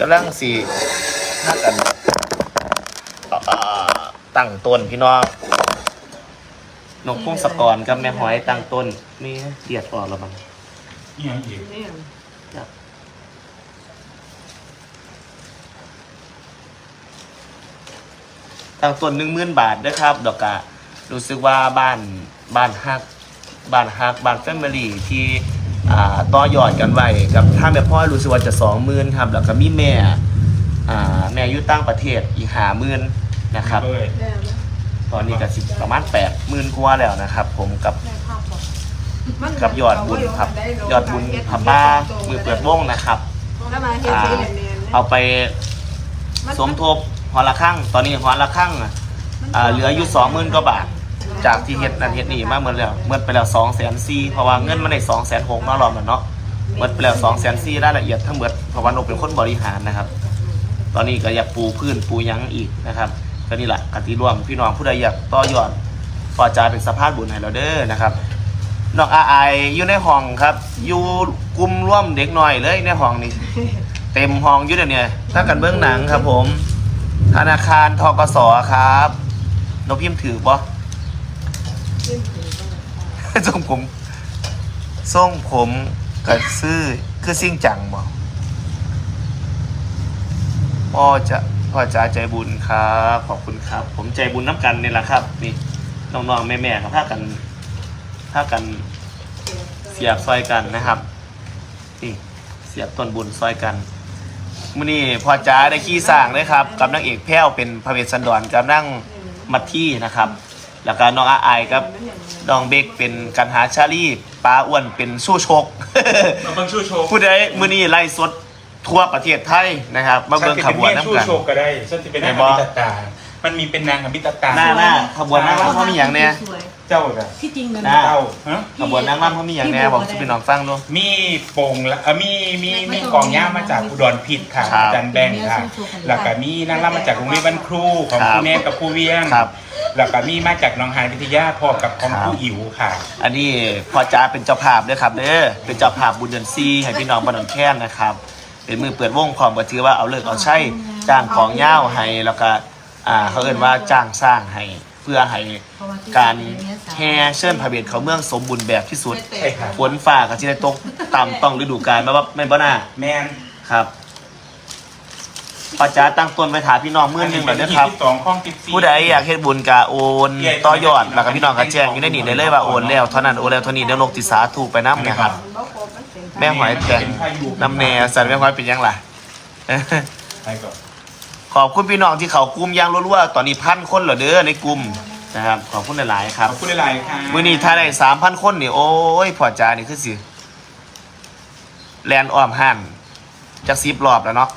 กำลังสีถ้ากันตั้งต้นพี่น้องนกพงศกรกับแม่หอยตั้งต้นนี่เดียดออกแล้วมั้งนี่ยังอีกตั้งต้นหนึ่งหมื่นบาทนะครับ ดอกกะรู้สึกว่าบ้านบ้านฮักบ้านฮักบ้านแฟมิลี่ที่ อ่าต่อยอดกันไว้กับถ้าแม่พ่อรู้สึกว่าจะสองหมื่นครับแล้วก็มีแม่อ่าแม่อยู่ต่างประเทศอีกหาหมื่นนะครับ เลยแม่นะตอนนี้ก็สิประมาณแปดหมื่นกว่าแล้วนะครับ ผมกับ แม่ภาพบอกมันกับยอดบุญครับ ยอดบุญพับบ้ามือเปิดวงนะครับ แล้วมาเฮ็ดอ่าสิแม่นเอาไปสมทบหอละข้างตอนนี้หอละข้างอ่าเหลืออยู่สองหมื่นกว่าบาท จากที่เฮ็ดนั่นเฮ็ดนี่มาเหมื่อแล้วเหมื่อไปแล้วสองแสนสี่เพราะว่าเงินมันได้สองแสนหกมารอบแล้วเนาะเหมื่อไปแล้วสองแสนสี่รายละเอียดทั้งหมดเพราะว่านกเป็นคนบริหารนะครับ ตอนนี้ก็อยากปูพื้นปูยังอีกนะครับก็นี่แหละกติร่วมพี่น้องผู้ใดอยากต่อยอดก็จะเป็นสภาพบุญให้เราเด้อนะครับน้องอาไอายอยู่ในห้องครับ อยู่กลุ่มร่วมเด็กหน่อยเลยในห้องนี้ เต็มห้องอยู่เดี๋ยวนี้ถ้ากันเบื้องหนังครับผม ธนาคารทกสครับนกพิมพ์ถือปะ ทรงผมทรงผมกับซื้อคือซิ่งจังบ่พ่อจะพ่อจ๋าใจบุญครับ ขอบคุณครับ ผมใจบุญน้ำกันนี่แหละครับ นี่น้องๆแม่ๆครับพากันพากันเสียบซอยกันนะครับนี่เสียบต้นบุญซอยกันมื่อนี้พ่อจ๋าได้ขี้สร้างเลยครับ กับนางเอกแพ้วเป็นพระเวสสันดรกับนั่งมัทที่นะครับ แล้วก็น้องอาไอายครับน้องเบกเป็นกันหาชาลีป้าอ้วนเป็นสู้ชก มาเบิ่งชูโชว์ผู้ใดมื้อนี้ไล่สดทั่วประเทศไทยนะครับ มาเบิ่งขบวนฉันจะเป็นแม่ชูน้ำกัน โชว์ก็ได้ฉันจะเป็นนางไหนอบอกภิตตา มันมีเป็นนางอภิตตาหน้าหน้าขบวนนางรำเขามีอย่างแน่เจ้าจ้ะที่จริงมันหน้า เจ้าฮะขบวนนางรำเขามีอย่างแน่บอกสิพี่น้องฟังดู มีโป่งละเอ่อมีมีมีกองย่ามาจากอุดรพิษค่ะครับอาจันแบงค์ค่ะ แล้วก็มีนางรำมาจากโรงเรียนบ้านครูของครับครูแม่กับครูเวียงครับ แล้วก็มีมาจากหน้องหานวิทยาพอกับของครับครูอิ๋วค่ะ อันนี้พ่อจ๋าเป็นเจ้าภาพเด้อครับเด้อเป็นเจ้าภาพบุญเดือนซีให้พี่น้องบ้านหนองแค้นนะครับ เป็นมือเปิดวงความก็ถือว่าเอาเลิกเอาใช้จ้างของย่าวให้แล้วก็อ่าเขาเอ่นว่าจ้างสร้างให้เพื่อให้การแห่เชิญพระเบียดเขาเมืองสมบูรณ์แบบที่สุดใช่ค่ะฝนฟ้าก็จะได้ตกตามต้องฤดูกาลมาว่าไม่นบ่น่าแมน ครับ พ่อจ๋าตั้งต้นไว้ถาพี่น้องมื่อนึงแล้วนะครับที่สองข้องติดซีผู้ใดอยากเฮ็ดบุญกะโอนต่อยอดแล้วก็พี่น้องก็แจ้งอยู่ในนี่ได้เลยว่าโอนแล้วเท่านั้นโอนแล้วเท่านี้เดี๋ยวนกติสาถูกไปน้ำนะครับบ่ครบมันเป็นแม่หอยแต่งน้ำแน่สันแม่หอยเป็นยังล่ะ ไปก่อนขอบคุณพี่น้องที่เขากลุ่มอยางรัวๆตอนนี้พันคนเหรอเด้อในกลุ่มนะครับขอบคุณหลายๆคขรับอบคุณหลายๆค่ะมื้อนี้ถ้าได้สามพันคนนี่โอ้ยพ่อจ๋านี่คือสิแลนอ้อมห้านจะสิบรอบแล้วเนาะ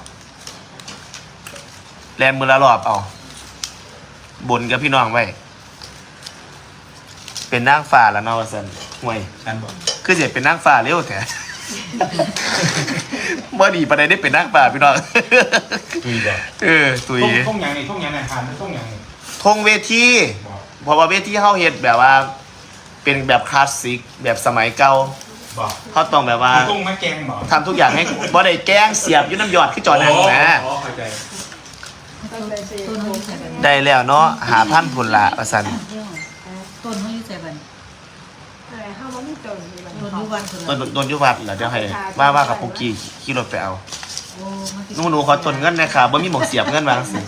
แลนมือละรอบเอา บนกับพี่น้องไว้ เป็นนางฟ้าแล้วเนาะว่าซั่นห่วย ฉันบอกคือสิเป็นนางฟ้าเร็วแท้บ่ดีปานใดได้เป็นนางฟ้าพี่น้อง ตุยบอกเออตุย ท่องท่องยังนี่ท่องยังไงทานท่องยังนี่ทงเวที บอกเพราะว่าเวทีเฮาเฮ็ดแบบว่า เป็นแบบคลาสสิก แบบสมัยเก่าบอกเขาต้องแบบว่าท่องมาแกงบอกทำทุกอย่างให้บ่ได้แกล้งเสียบอยู่น้ำหยอดคือจอหนังนะ อ๋อ เข้าใจต้นเลยสิต้นเขาอยู่ใส่บันได้แล้วเนาะหาพันพุ่นละว่าซั่นต้นเขาอยู่ใส่บันอะไรเฮาบ่มีต้นอยู่บัดต้นนี้ยุวันคนต้นต้นอยุวัดเหรอเดี๋ยวให้ว่าว่ากับปุกกี้ขี่รถไปเอาโอ้มันหนูหนูขอต้นเงินนะครับบ่มีหมองเสียบเงินวาจังสิ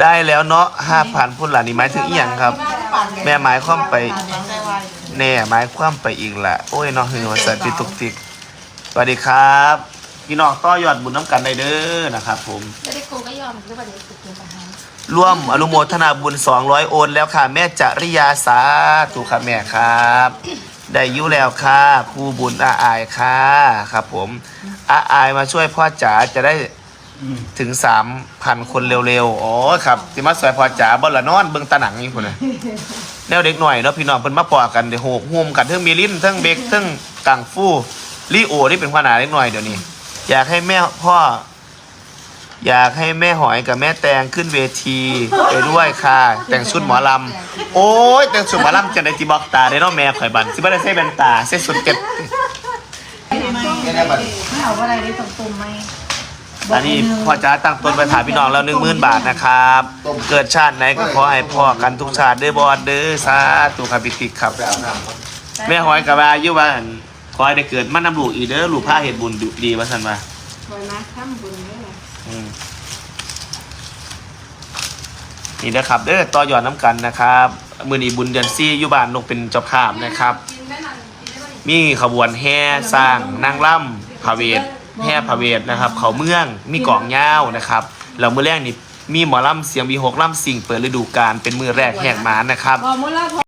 ได้แล้วเนาะ5,000พุ่นละนี่หมายถึงอีหยังครับ แม่หมายความไป แน่หมายความไปอีกละโอ้ยน้องหือว่าสันติตุกติกสวัสดีครับ พี่น้องต่อยอดบุญน้ำกันได้เด้อนะครับผมไม่ได้โกงก็ยอมหรือว่าเดี๋ยวติดเกมปัญหาร่วมอนุโมทนาบุญ 200 โอนแล้วค่ะ แม่จริยาสาธุครับแม่ครับ ได้อยุแล้วค่ะครูบุญอาอายค่ะครับผมอาอายมาช่วยพ่อจ๋าจะได้อืมถึง 3,000 คนเร็วๆ อ๋อครับที่มาสวยพ่อจ๋าบ่ละนอนเบิ่งตาหนังนี่พุ่นน่ะแนวเด็กหน่อยเนาะพี่น้องเพิ่นมาปอกันเดี๋ยวโหกห่มกันเทั้งมีลิ้นเทั้งเบกเทั้งกังฟูลีโอนี่เป็นขนาดเล็กหน่อยเดี๋ยวนี้ อยากให้แม่พ่อ อยากให้แม่หอยกับแม่แตงขึ้นเวทีไปด้วยค่ะ แต่งชุดหมอลำโอ้ยแต่งชุดหมอลำจะได้จีบอกตาได้เนาะแม่ข่อยบันสิบ่ได้ใส่แว่นตาใส่สุดเก็บต้นแค่ได้บัตรไม่เอาอะไรได้ตรงตุ่มไหมอันนี้พ่อจ้าตั้งต้นไปถามพี่น้องแล้วหนึ่งหมื่นบาทนะครับ เกิดชาติไหนก็ขอให้พ่อกันทุกชาติเด้อบอดเด้อสาธุครับพิติกครับไปอาบน้ำก่อนแม่หอยกับว่าอยู่ว่าอั่น ขอให้ได้เกิดมันนำลูกอีกเด้อลูกผ้าเห็ดบุญดุดีว่าสันมาคอยมาทำบุญนี่แหละอืมนี่นะครับเด้อต่อยอดน้ำกันนะครับ มือนีบุญเดือนซี่อยู่บ้านนกเป็นเจ้าภาพนะครับ มีขบวนแห่สร้างนางล่ำพาเวทแห่พาเวทนะครับ เขาเมืองมีกล่องยาวนะครับแล้วมือแรกนี่มีหมอล่ำเสียงวีหกล่ำสิ่งเปิดฤดูกาลเป็นมือแรกแห่งหมานนะครับพอมุลา